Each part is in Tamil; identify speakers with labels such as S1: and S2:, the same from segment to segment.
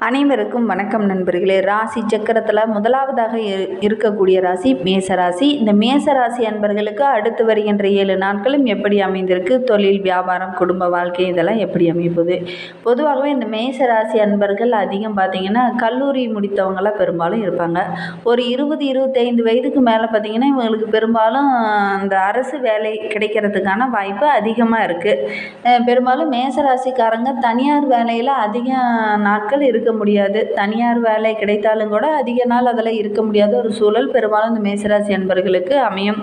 S1: அனைவருக்கும் வணக்கம் நண்பர்களே. ராசி சக்கரத்தில் முதலாவதாக இரு- இருக்கக்கூடிய ராசி மேசராசி. இந்த மேசராசி அன்பர்களுக்கு அடுத்து வருகின்ற ஏழு நாட்களும் எப்படி அமைந்திருக்கு? தொழில் வியாபாரம் குடும்ப வாழ்க்கை இதெல்லாம் எப்படி அமைப்பது? பொதுவாகவே இந்த மேசராசி அன்பர்கள் அதிகம் பார்த்தீங்கன்னா கல்லூரி முடித்தவங்களாம் பெரும்பாலும் இருப்பாங்க. ஒரு இருபது இருபத்தைந்து வயதுக்கு மேலே பார்த்தீங்கன்னா இவங்களுக்கு பெரும்பாலும் அந்த அரசு வேலை கிடைக்கிறதுக்கான வாய்ப்பு அதிகமாக இருக்குது பெரும்பாலும் மேசராசிக்காரங்க தனியார் வேலையில் அதிக நாட்கள் இருக்க முடியாது. தனியார் வேலை கிடைத்தாலும் கூட அதிக நாள் அதில் இருக்க முடியாத ஒரு சூழல் பெரும்பாலும் இந்த மேசராசி அன்பர்களுக்கு அமையும்.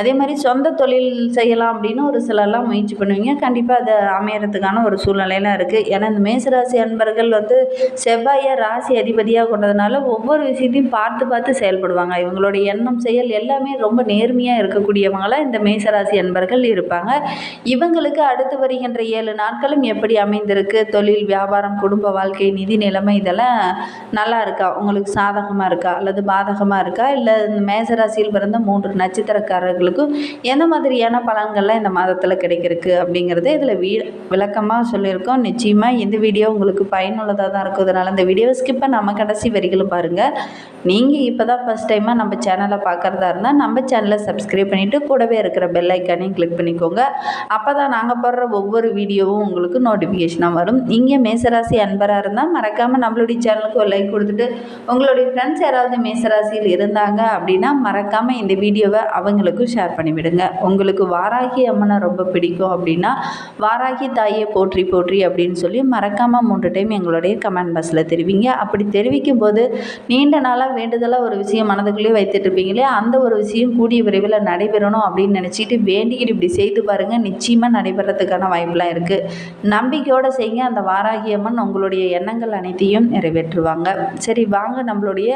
S1: அதே மாதிரி சொந்த தொழில் செய்யலாம் அப்படின்னு ஒரு சிலர்லாம் முயற்சி பண்ணுவீங்க. கண்டிப்பாக அது அமையறதுக்கான ஒரு சூழ்நிலையெல்லாம் இருக்குது ஏன்னா இந்த மேசராசி அன்பர்கள் வந்து செவ்வாயை ராசி அதிபதியாக கொண்டதுனால ஒவ்வொரு விஷயத்தையும் பார்த்து பார்த்து செயல்படுவாங்க. இவங்களுடைய எண்ணம் செயல் எல்லாமே ரொம்ப நேர்மையாக இருக்கக்கூடியவங்களாக இந்த மேசராசி அன்பர்கள் இருப்பாங்க. இவங்களுக்கு அடுத்து வருகின்ற ஏழு நாட்களும் எப்படி அமைந்திருக்கு? தொழில் வியாபாரம் குடும்ப வாழ்க்கை நிதி நிலைமை இதெல்லாம் நல்லா இருக்கா? உங்களுக்கு சாதகமாக இருக்கா? அல்லது பாதகமாக இருக்கா? இல்லை இந்த மேசராசியில் பிறந்த மூன்று நட்சத்திரக்காரர்களுக்கும் எந்த மாதிரியான பலன்கள்லாம் இந்த மாதத்தில் கிடைக்கிறதுக்கு அப்படிங்கிறத இதில் வீ விளக்கமாக சொல்லியிருக்கோம். நிச்சயமாக இந்த வீடியோ உங்களுக்கு பயனுள்ளதாக தான் இருக்கும். அதனால் இந்த வீடியோ ஸ்கிப்பை நம்ம கடைசி வரிகளும் பாருங்கள் நீங்கள் இப்போ தான் ஃபஸ்ட் டைமாக நம்ம சேனலை பார்க்குறதா இருந்தால் நம்ம சேனலை சப்ஸ்கிரைப் பண்ணிவிட்டு கூடவே இருக்கிற பெல் ஐக்கானையும் கிளிக் பண்ணிக்கோங்க. அப்போ தான் நாங்கள் போடுற ஒவ்வொரு வீடியோவும் உங்களுக்கு நோட்டிஃபிகேஷனாக வரும். இங்கே மேசராசி அன்பராக இருந்தால் மறக்காமல் நம்மளுடைய சேனலுக்கு ஒரு லைக் கொடுத்துட்டு உங்களுடைய ஃப்ரெண்ட்ஸ் யாராவது மேசராசியில் இருந்தாங்க அப்படின்னா மறக்காமல் இந்த வீடியோவை அவங்களுக்கும் ஷேர் பண்ணிவிடுங்க. உங்களுக்கு வாராகி அம்மனை ரொம்ப பிடிக்கும் அப்படின்னா வாராகி தாயை போற்றி போற்றி அப்படின்னு சொல்லி மறக்காமல் மூன்று டைம் எங்களுடைய கமெண்ட் பாக்ஸில் தெரிவிங்க. அப்படி தெரிவிக்கும் போது நீண்ட நாளாக வேண்டுதலாக ஒரு விஷயம் மனதுக்குள்ளேயே வைத்துட்டு இருப்பீங்களே அந்த ஒரு விஷயம் கூடிய விரைவில் நடைபெறணும் அப்படின்னு நினச்சிட்டு வேண்டிக்கிட்டு இப்படி செய்து பாருங்கள் நிச்சயமாக நடைபெறத்துக்கான வாய்ப்பெலாம் இருக்குது நம்பிக்கையோடு செய்யுங்க. அந்த வாராகி அம்மன் உங்களுடைய எண்ணங்கள் அனைத்து அனைத்தையும் நிறைவேற்றுவாங்க. சரி வாங்க நம்மளுடைய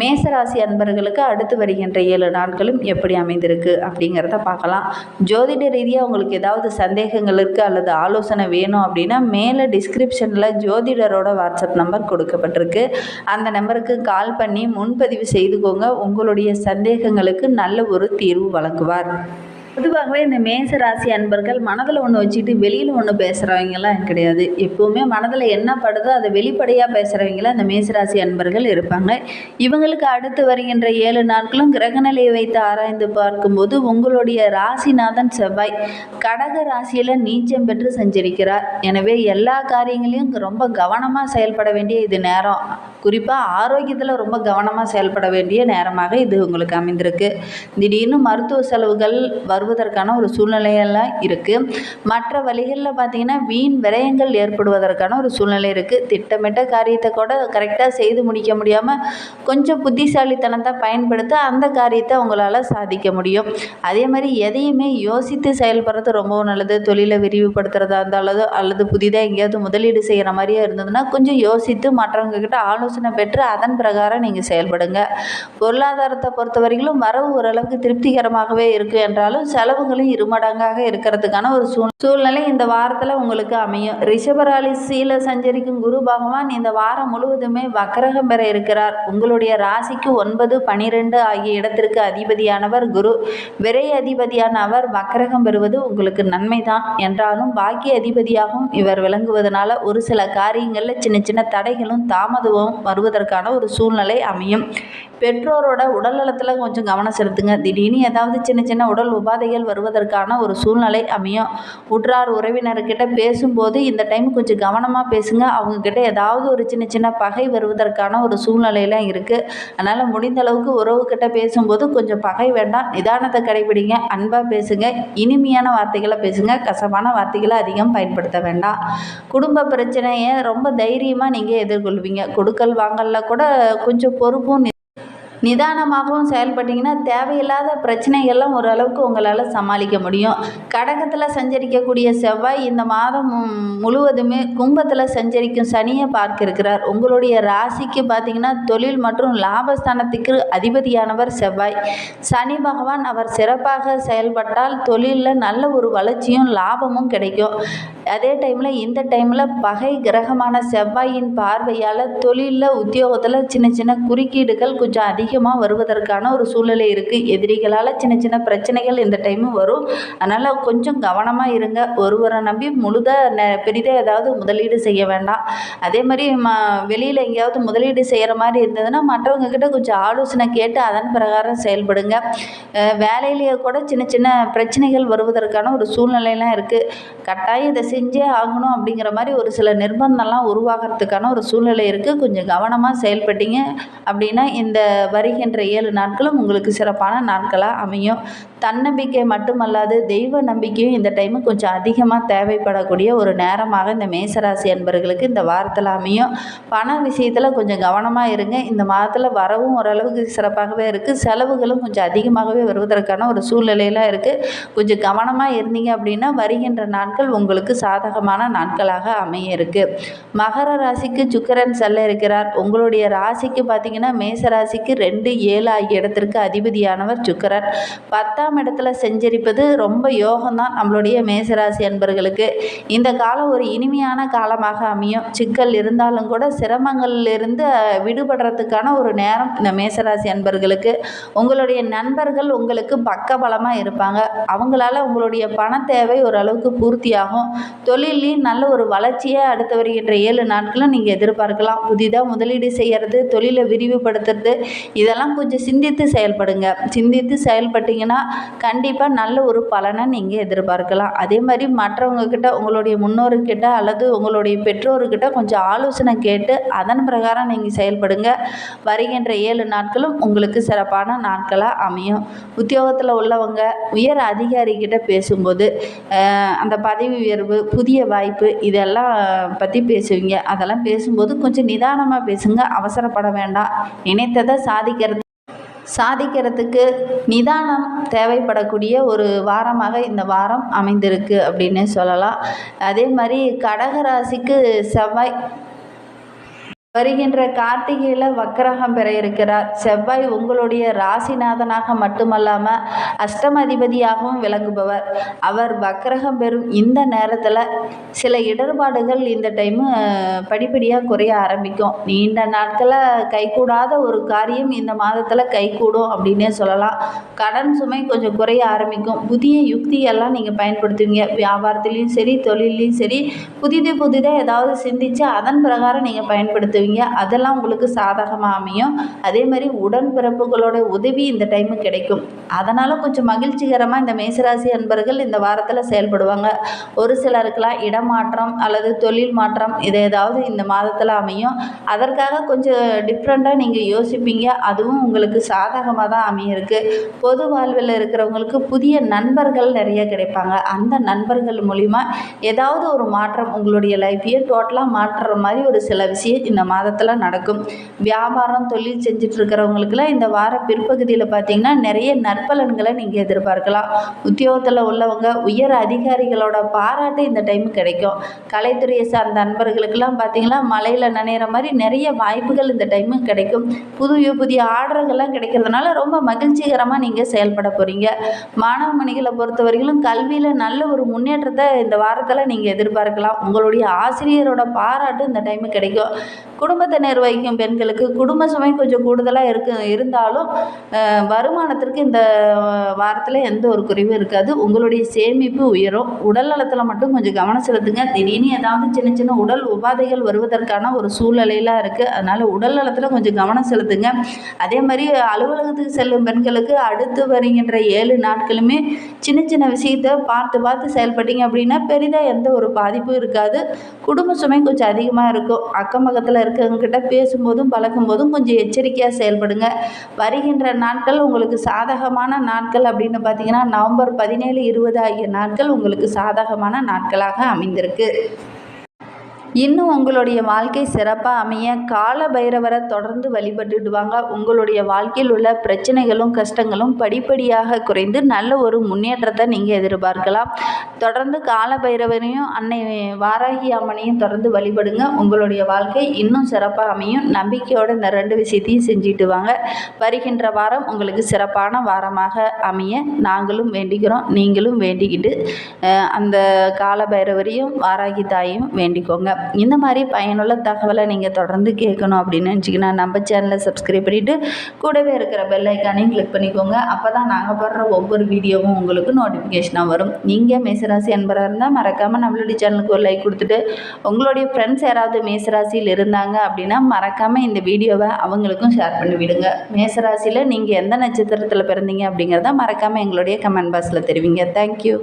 S1: மேசராசி அன்பர்களுக்கு அடுத்து வருகின்ற ஏழு நாட்களும் எப்படி அமைந்திருக்கு அப்படிங்கிறத பார்க்கலாம். ஜோதிட ரீதியாக உங்களுக்கு ஏதாவது சந்தேகங்கள் இருக்குது அல்லது ஆலோசனை வேணும் அப்படின்னா மேலே டிஸ்கிரிப்ஷனில் ஜோதிடரோட வாட்ஸ்அப் நம்பர் கொடுக்கப்பட்டிருக்கு. அந்த நம்பருக்கு கால் பண்ணி முன்பதிவு செய்துக்கோங்க. உங்களுடைய சந்தேகங்களுக்கு நல்ல ஒரு தீர்வு வழங்குவார். பொதுவாகவே இந்த மேச ராசி அன்பர்கள் மனதில் ஒன்று வச்சுட்டு வெளியில் ஒன்று பேசுகிறவங்கலாம் கிடையாது. எப்போவுமே மனதில் என்ன படுதோ அதை வெளிப்படையாக பேசுகிறவங்களாம் இந்த மேசராசி அன்பர்கள் இருப்பாங்க. இவங்களுக்கு அடுத்து வருகின்ற ஏழு நாட்களும் கிரகநிலையை வைத்து ஆராய்ந்து பார்க்கும்போது உங்களுடைய ராசிநாதன் செவ்வாய் கடக ராசியில் நீச்சம் பெற்று சஞ்சரிக்கிறார். எனவே எல்லா காரியங்களையும் ரொம்ப கவனமாக செயல்பட வேண்டிய இது நேரம். குறிப்பாக ஆரோக்கியத்தில் ரொம்ப கவனமாக செயல்பட வேண்டிய நேரமாக இது உங்களுக்கு அமைந்திருக்கு. திடீர்னு மருத்துவ செலவுகள் வருவதற்கான ஒரு சூழ்நிலையெல்லாம் இருக்குது மற்ற வழிகளில் பார்த்தீங்கன்னா வீண் விரயங்கள் ஏற்படுவதற்கான ஒரு சூழ்நிலை இருக்குது திட்டமிட்ட காரியத்தை கூட கரெக்டாக செய்து முடிக்க முடியாமல் கொஞ்சம் புத்திசாலித்தனத்தை பயன்படுத்த அந்த காரியத்தை உங்களால் சாதிக்க முடியும். அதே மாதிரி எதையுமே யோசித்து செயல்படுறது ரொம்பவும் நல்லது. தொழிலை விரிவுபடுத்துறதா இருந்தாலும் அல்லது புதிதாக எங்கேயாவது முதலீடு செய்கிற மாதிரியே இருந்ததுன்னா கொஞ்சம் யோசித்து மற்றவங்கக்கிட்ட ஆலோசனை பெற்று அதன் பிரகாரம் நீங்கள் செயல்படுங்க. பொருளாதாரத்தை பொறுத்த வரைக்கும் வரவு ஓரளவுக்கு திருப்திகரமாகவே இருக்குது என்றாலும் செலவுகளும் இருமடங்காக இருக்கிறதுக்கான ஒரு சூழ் சூழ்நிலை இந்த வாரத்தில் உங்களுக்கு அமையும். ரிஷபராசியில் சஞ்சரிக்கும் குரு பகவான் இந்த வாரம் முழுவதுமே வக்கரகம் பெற இருக்கிறார். உங்களுடைய ராசிக்கு ஒன்பது பனிரெண்டு ஆகிய இடத்திற்கு அதிபதியானவர் குரு. விரை அதிபதியான அவர் வக்கரகம் பெறுவது உங்களுக்கு நன்மைதான். என்றாலும் பாக்கிய அதிபதியாகவும் இவர் விளங்குவதனால ஒரு சில காரியங்களில் சின்ன சின்ன தடைகளும் தாமதமும் வருவதற்கான ஒரு சூழ்நிலை அமையும். பெற்றோரோட உடல் நலத்தில் கொஞ்சம் கவனம் செலுத்துங்க. திடீர்னு ஏதாவது சின்ன சின்ன உடல் உபாதை உபாதைகள் வருவதற்கான ஒரு சூழ்நிலை அமையும். உற்றார் உறவினர்கிட்ட பேசும்போது இந்த டைம் கொஞ்சம் கவனமாக பேசுங்க. அவங்கக்கிட்ட ஏதாவது ஒரு சின்ன சின்ன பகை வருவதற்கான ஒரு சூழ்நிலையெல்லாம் இருக்குது அதனால் முடிந்த அளவுக்கு உறவுக்கிட்ட பேசும்போது கொஞ்சம் பகை வேண்டாம். நிதானத்தை கடைபிடிங்க அன்பாக பேசுங்க இனிமையான வார்த்தைகளை பேசுங்க கசப்பான வார்த்தைகளை அதிகம் பயன்படுத்த வேண்டாம். குடும்ப பிரச்சனையை ரொம்ப தைரியமாக நீங்கள் எதிர்கொள்வீங்க. கொடுக்கல் வாங்கலில் கூட கொஞ்சம் பொறுப்பும் நிதானமாகவும் செயல்பட்டீங்கன்னா தேவையில்லாத பிரச்சனைகள்லாம் ஓரளவுக்கு உங்களால் சமாளிக்க முடியும். கடகத்தில் சஞ்சரிக்கக்கூடிய செவ்வாய் இந்த மாதம் மு- முழுவதுமே கும்பத்தில் சஞ்சரிக்கும் சனியை பார்க்க இருக்கிறார் உங்களுடைய ராசிக்கு பார்த்தீங்கன்னா தொழில் மற்றும் லாபஸ்தானத்துக்கு அதிபதியானவர் செவ்வாய். சனி பகவான் அவர் சிறப்பாக செயல்பட்டால் தொழிலில் நல்ல ஒரு வளர்ச்சியும் லாபமும் கிடைக்கும். அதே டைமில் இந்த டைமில் பகை கிரகமான செவ்வாயின் பார்வையால் தொழிலில் உத்தியோகத்தில் சின்ன சின்ன குறுக்கீடுகள் கொஞ்சம் அதிகம் அதிகமாக வருவதற்கான ஒரு சூழ்நிலை இருக்குது எதிரிகளால் சின்ன சின்ன பிரச்சனைகள் இந்த டைமு வரும். அதனால் கொஞ்சம் கவனமாக இருங்க. ஒருவரை நம்பி முழுதாக ந பெரிதாக ஏதாவது முதலீடு செய்ய வேண்டாம். அதே மாதிரி ம வெளியில் எங்கேயாவது முதலீடு செய்கிற மாதிரி இருந்ததுன்னா மற்றவங்க கிட்ட கொஞ்சம் ஆலோசனை கேட்டு அதன் பிரகாரம் செயல்படுங்க. வேலையிலேயே கூட சின்ன சின்ன பிரச்சனைகள் வருவதற்கான ஒரு சூழ்நிலையெல்லாம் இருக்குது கட்டாயம் இதை செஞ்சே ஆகணும் அப்படிங்கிற மாதிரி ஒரு சில நிர்பந்தம்லாம் உருவாகிறதுக்கான ஒரு சூழ்நிலை இருக்குது கொஞ்சம் கவனமாக செயல்பட்டீங்க அப்படின்னா இந்த வருகின்ற ஏழு நாட்களும் உங்களுக்கு சிறப்பான நாட்களாக அமையும். தன்னம்பிக்கை மட்டுமல்லாது தெய்வ நம்பிக்கையும் இந்த டைமு கொஞ்சம் அதிகமாக தேவைப்படக்கூடிய ஒரு நேரமாக இந்த மேசராசி அன்பர்களுக்கு இந்த வாரத்தில் அமையும். பண விஷயத்தில் கொஞ்சம் கவனமாக இருங்க. இந்த மாதத்தில் வரவும் ஓரளவுக்கு சிறப்பாகவே இருக்குது செலவுகளும் கொஞ்சம் அதிகமாகவே வருவதற்கான ஒரு சூழ்நிலையெல்லாம் இருக்குது கொஞ்சம் கவனமாக இருந்தீங்க அப்படின்னா வருகின்ற நாட்கள் உங்களுக்கு சாதகமான நாட்களாக அமைய இருக்குது மகர ராசிக்கு சுக்கரன் செல்ல இருக்கிறார். உங்களுடைய ராசிக்கு பார்த்தீங்கன்னா மேச ராசிக்கு ரெண்டு ஏழு ஆகிய இடத்திற்கு அதிபதியானவர் சுக்கரன். பத்தாம் இடத்துல செஞ்சரிப்பது ரொம்ப யோகம்தான் நம்மளுடைய மேசராசி அன்பர்களுக்கு. இந்த காலம் ஒரு இனிமையான காலமாக அமையும். சிக்கல் இருந்தாலும் கூட சிரமங்களிலிருந்து விடுபடுறதுக்கான ஒரு நேரம் இந்த மேசராசி அன்பர்களுக்கு. உங்களுடைய நண்பர்கள் உங்களுக்கு பக்கபலமாக இருப்பாங்க. அவங்களால உங்களுடைய பண தேவை ஓரளவுக்கு பூர்த்தியாகும். தொழிலையும் நல்ல ஒரு வளர்ச்சியை அடுத்து வருகின்ற ஏழு நாட்களும் நீங்கள் எதிர்பார்க்கலாம். புதிதாக முதலீடு செய்கிறது தொழிலை விரிவுபடுத்துறது இதெல்லாம் கொஞ்சம் சிந்தித்து செயல்படுங்க. சிந்தித்து செயல்பட்டீங்கன்னா கண்டிப்பாக நல்ல ஒரு பலனை நீங்கள் எதிர்பார்க்கலாம். அதே மாதிரி மற்றவங்கக்கிட்ட உங்களுடைய முன்னோர்கிட்ட அல்லது உங்களுடைய பெற்றோர்கிட்ட கொஞ்சம் ஆலோசனை கேட்டு அதன் பிரகாரம் நீங்கள் செயல்படுங்க. வருகின்ற ஏழு நாட்களும் உங்களுக்கு சிறப்பான நாட்களாக அமையும். உத்தியோகத்தில் உள்ளவங்க உயர் அதிகாரிகிட்ட பேசும்போது அந்த பதவி உயர்வு புதிய வாய்ப்பு இதெல்லாம் பற்றி பேசுவீங்க. அதெல்லாம் பேசும்போது கொஞ்சம் நிதானமாக பேசுங்க. அவசரப்பட வேண்டாம். நினைத்ததை சாதிக்கிறது. சாதிக்கிறதுக்கு நிதானம் தேவைப்படக்கூடிய ஒரு வாரமாக இந்த வாரம் அமைந்திருக்கு அப்படின்னு சொல்லலாம். அதே மாதிரி கடகராசிக்கு செவ்வாய் வருகின்ற கார்த்திகையில் வக்கரகம் பெற இருக்கிறார். செவ்வாய் உங்களுடைய ராசிநாதனாக மட்டுமல்லாமல் அஷ்டமதிபதியாகவும் விளங்குபவர். அவர் வக்கரகம் பெறும் இந்த நேரத்தில் சில இடர்பாடுகள் இந்த டைமு படிப்படியாக குறைய ஆரம்பிக்கும். நீண்ட நாட்களில் கைகூடாத ஒரு காரியம் இந்த மாதத்தில் கைகூடும் அப்படின்னே சொல்லலாம். கடன் சுமை கொஞ்சம் குறைய ஆரம்பிக்கும். புதிய யுக்தியெல்லாம் நீங்கள் பயன்படுத்துவீங்க. வியாபாரத்துலேயும் சரி தொழிலையும் சரி புதிது புதிதாக ஏதாவது சிந்திச்சு அதன் பிரகாரம் நீங்கள் பயன்படுத்துவீங்க. அதெல்லாம் உங்களுக்கு சாதகமாக அமையும். அதே மாதிரி உடன்பிறப்புகளோட உதவி இந்த டைமு கிடைக்கும். அதனால் கொஞ்சம் மகிழ்ச்சிகரமாக இந்த மேசராசி அன்பர்கள் இந்த வாரத்தில் செயல்படுவாங்க. ஒரு சிலருக்கெல்லாம் இடமாற்றம் அல்லது தொழில் மாற்றம் இது ஏதாவது இந்த மாதத்தில் அமையும். அதற்காக கொஞ்சம் டிஃப்ரெண்ட்டாக நீங்கள் யோசிப்பீங்க. அதுவும் உங்களுக்கு சாதகமாக தான் அமையிருக்கு. பொது வாழ்வில் இருக்கிறவங்களுக்கு புதிய நண்பர்கள் நிறைய கிடைப்பாங்க. அந்த நண்பர்கள் மூலிமா ஏதாவது ஒரு மாற்றம் உங்களுடைய லைஃப்பையே டோட்டலாக மாற்றுற மாதிரி ஒரு சில விஷயம் இந்த மாதத்தில் நடக்கும். வியாபாரம் தொழில் செஞ்சுட்டு இருக்கிறவங்களுக்குலாம் இந்த வார பிற்பகுதியில் பார்த்தீங்கன்னா நிறைய நற்பலன்களை நீங்கள் எதிர்பார்க்கலாம். உத்தியோகத்தில் உள்ளவங்க உயர் அதிகாரிகளோட பாராட்டு இந்த டைம் கிடைக்கும். கலைத்துறையை சார்ந்த நண்பர்களுக்கெல்லாம் பார்த்தீங்கன்னா மலையில் நனையிற மாதிரி நிறைய வாய்ப்புகள் இந்த டைமு கிடைக்கும். புதிய புதிய ஆர்டர்கள்லாம் கிடைக்கிறதுனால ரொம்ப மகிழ்ச்சிகரமாக நீங்கள் செயல்பட போகிறீங்க மாணவ மணிகளை பொறுத்த வரையிலும் கல்வியில் நல்ல ஒரு முன்னேற்றத்தை இந்த வாரத்தில் நீங்கள் எதிர்பார்க்கலாம். உங்களுடைய ஆசிரியரோட பாராட்டு இந்த டைமு கிடைக்கும். குடும்பத்தை நிர்வகிக்கும் பெண்களுக்கு குடும்ப சுமை கொஞ்சம் கூடுதலாக இருக்கு இருந்தாலும் வருமானத்திற்கு இந்த வாரத்தில் எந்த ஒரு குறைவும் இருக்காது. உங்களுடைய சேமிப்பு உயரும். உடல் நலத்தில் மட்டும் கொஞ்சம் கவனம் செலுத்துங்க. திடீர்னு ஏதாவது சின்ன சின்ன உடல் உபாதைகள் வருவதற்கான ஒரு சூழ்நிலையெல்லாம் இருக்குது அதனால் உடல் நலத்தில் கொஞ்சம் கவனம் செலுத்துங்க. அதே மாதிரி அலுவலகத்துக்கு செல்லும் பெண்களுக்கு அடுத்து வருகின்ற ஏழு நாட்களுமே சின்ன சின்ன விஷயத்தை பார்த்து பார்த்து செயல்பட்டீங்க அப்படின்னா பெரிதாக எந்த ஒரு பாதிப்பும் இருக்காது. குடும்ப சுமை கொஞ்சம் அதிகமாக இருக்கும். அக்கம் பக்கத்தில் இருக்க இருக்கவங்ககிட்ட பேசும்போதும் பழகும்போதும் கொஞ்சம் எச்சரிக்கையாக செயல்படுங்க. வருகின்ற நாட்கள் உங்களுக்கு சாதகமான நாட்கள் அப்படின்னு பார்த்தீங்கன்னா நவம்பர் பதினேழு இருபது ஆகிய நாட்கள் உங்களுக்கு சாதகமான நாட்களாக அமைந்திருக்கு. இன்னும் உங்களுடைய வாழ்க்கை சிறப்பாக அமைய கால பைரவரை தொடர்ந்து வழிபட்டுட்டு வாங்க உங்களுடைய வாழ்க்கையில் உள்ள பிரச்சனைகளும் கஷ்டங்களும் படிப்படியாக குறைந்து நல்ல ஒரு முன்னேற்றத்தை நீங்கள் எதிர்பார்க்கலாம். தொடர்ந்து கால பைரவரையும் அன்னை வாராகி அம்மனையும் தொடர்ந்து வழிபடுங்க. உங்களுடைய வாழ்க்கை இன்னும் சிறப்பாக அமையும். நம்பிக்கையோடு இந்த ரெண்டு விஷயத்தையும் செஞ்சுட்டு வாங்க. வருகின்ற வாரம் உங்களுக்கு சிறப்பான வாரமாக அமைய நாங்களும் வேண்டிக்கிறோம். நீங்களும் வேண்டிக்கிட்டு அந்த கால பைரவரையும் வாராகி தாயையும் வேண்டிக்கோங்க. இந்த மாதிரி பயனுள்ள தகவலை நீங்கள் தொடர்ந்து கேட்கணும் அப்படின்னு நினச்சிங்கன்னா நம்ம சேனலை சப்ஸ்கிரைப் பண்ணிவிட்டு கூடவே இருக்கிற பெல் ஐக்கானையும் கிளிக் பண்ணிக்கோங்க. அப்போ தான் நாங்கள் போடுற ஒவ்வொரு வீடியோவும் உங்களுக்கு நோட்டிஃபிகேஷனாக வரும். நீங்கள் மேசராசி அன்பராக இருந்தால் மறக்காமல் நம்மளுடைய சேனலுக்கு ஒரு லைக் கொடுத்துட்டு உங்களுடைய ஃப்ரெண்ட்ஸ் யாராவது மேசராசியில் இருந்தாங்க அப்படின்னா மறக்காமல் இந்த வீடியோவை அவங்களுக்கும் ஷேர் பண்ணி விடுங்க. மேசராசியில் நீங்கள் எந்த நட்சத்திரத்தில் பிறந்தீங்க அப்படிங்கிறத மறக்காமல் எங்களுடைய கமெண்ட் பாக்ஸில் தெரிவிங்க. தேங்க்யூ